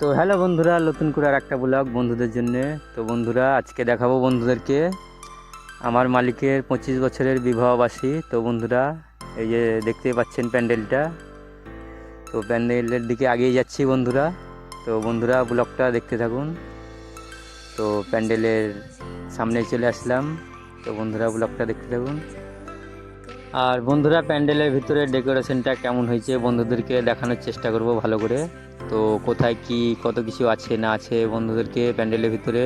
তো হ্যালো বন্ধুরা, নতুন করে আর একটা ব্লগ বন্ধুদের জন্য। তো বন্ধুরা, আজকে দেখাবো বন্ধুদেরকে আমার মালিকের পঁচিশ বছরের বিবাহবাসী তো বন্ধুরা, এই যে দেখতে পাচ্ছেন প্যান্ডেলটা। তো প্যান্ডেলের দিকে আগিয়ে যাচ্ছি বন্ধুরা। তো বন্ধুরা ব্লগটা দেখতে থাকুন। তো প্যান্ডেলের সামনে চলে আসলাম। তো বন্ধুরা ব্লগটা দেখতে থাকুন। আর বন্ধুরা, প্যান্ডেলের ভিতরে ডেকোরেশনটা কেমন হয়েছে বন্ধুদেরকে দেখানোর চেষ্টা করব ভালো করে। তো কোথায় কি, কত কিছু আছে, না আছে বন্ধুদেরকে প্যান্ডেলের ভিতরে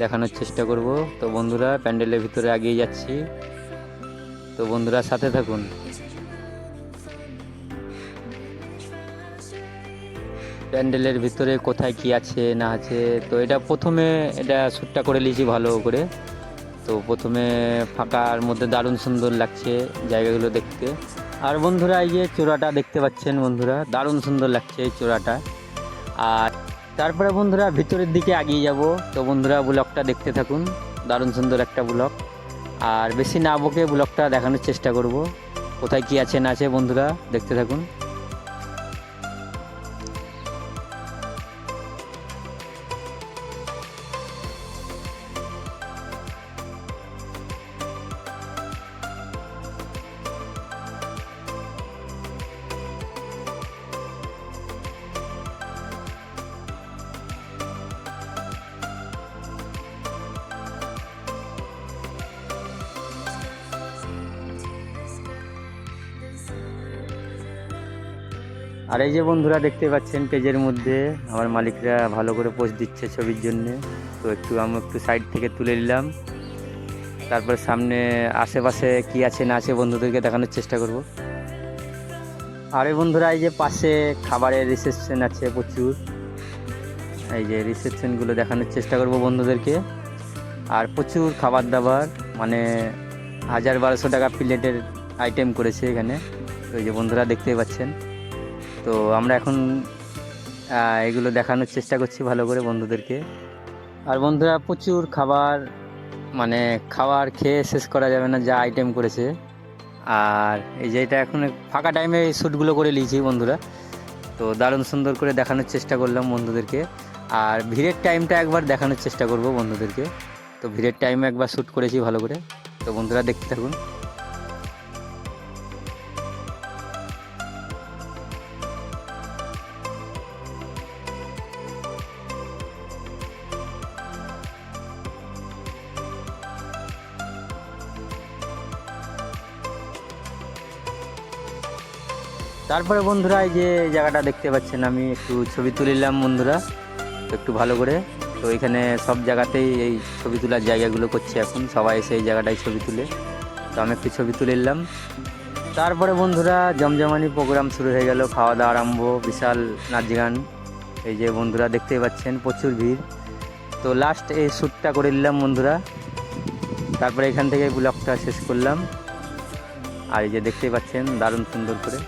দেখানোর চেষ্টা করব। তো বন্ধুরা, প্যান্ডেলের ভিতরে এগিয়ে যাচ্ছি। তো বন্ধুরা, সাথে থাকুন। প্যান্ডেলের ভিতরে কোথায় কি আছে, না আছে, তো এটা প্রথমে এটা শ্যুটটা করে নিয়েছি ভালো করে। তো প্রথমে ফাঁকার মধ্যে দারুণ সুন্দর লাগছে জায়গাগুলো দেখতে। আর বন্ধুরা, এই যে চূড়াটা দেখতে পাচ্ছেন বন্ধুরা, দারুণ সুন্দর লাগছে এই চূড়াটা। আর তারপরে বন্ধুরা, ভিতরের দিকে এগিয়ে যাব। তো বন্ধুরা, ব্লগটা দেখতে থাকুন, দারুণ সুন্দর একটা ব্লগ। আর বেশি না বকে ব্লগটা দেখানোর চেষ্টা করব। কোথায় কি আছে না আছে বন্ধুরা, দেখতে থাকুন। আর এই যে বন্ধুরা দেখতে পাচ্ছেন পেজের মধ্যে, আমার মালিকরা ভালো করে পোস্ট দিচ্ছে ছবির জন্য। তো একটু আমি একটু সাইড থেকে তুলে নিলাম। তারপর সামনে আশেপাশে কি আছে না আছে বন্ধুদেরকে দেখানোর চেষ্টা করব। আর এই বন্ধুরা, এই যে পাশে খাবারের রিসেপশন আছে প্রচুর। এই যে রিসেপশনগুলো দেখানোর চেষ্টা করব বন্ধুদেরকে। আর প্রচুর খাবার দাবার মানে হাজার বারোশো টাকা প্লেটের আইটেম করেছে এখানে। তো এই যে বন্ধুরা দেখতেই পাচ্ছেন। তো আমরা এখন এগুলো দেখানোর চেষ্টা করছি ভালো করে বন্ধুদেরকে। আর বন্ধুরা, প্রচুর খাবার মানে খাবার খেয়ে শেষ করা যাবে না, যা আইটেম করেছে। আর এই যে এটা এখন ফাঁকা টাইমে শ্যুটগুলো করে নিয়েছি বন্ধুরা। তো দারুণ সুন্দর করে দেখানোর চেষ্টা করলাম বন্ধুদেরকে। আর ভিড়ের টাইমটা একবার দেখানোর চেষ্টা করব বন্ধুদেরকে। তো ভিড়ের টাইমে একবার শ্যুট করেছি ভালো করে। তো বন্ধুরা, দেখতে থাকুন। তারপরে বন্ধুরা এই যে জায়গাটা দেখতে পাচ্ছেন, আমি একটু ছবি তুলিলাম বন্ধুরা একটু ভালো করে। তো এখানে সব জায়গাতেই এই ছবি তোলার জায়গাগুলো করছে এখন, সবাই এসে এই জায়গাটায় ছবি তুলে। তো আমি একটু ছবি তুলে নিলাম। তারপরে বন্ধুরা জমজমানি প্রোগ্রাম শুরু হয়ে গেল, খাওয়া দাওয়া আরম্ভ, বিশাল নাচ গান। এই যে বন্ধুরা দেখতেই পাচ্ছেন, প্রচুর ভিড়। তো লাস্ট এই শ্যুটটা করে নিলাম বন্ধুরা। তারপরে এখান থেকে ব্লগটা শেষ করলাম। আর এই যে দেখতেই পাচ্ছেন, দারুণ সুন্দর করে।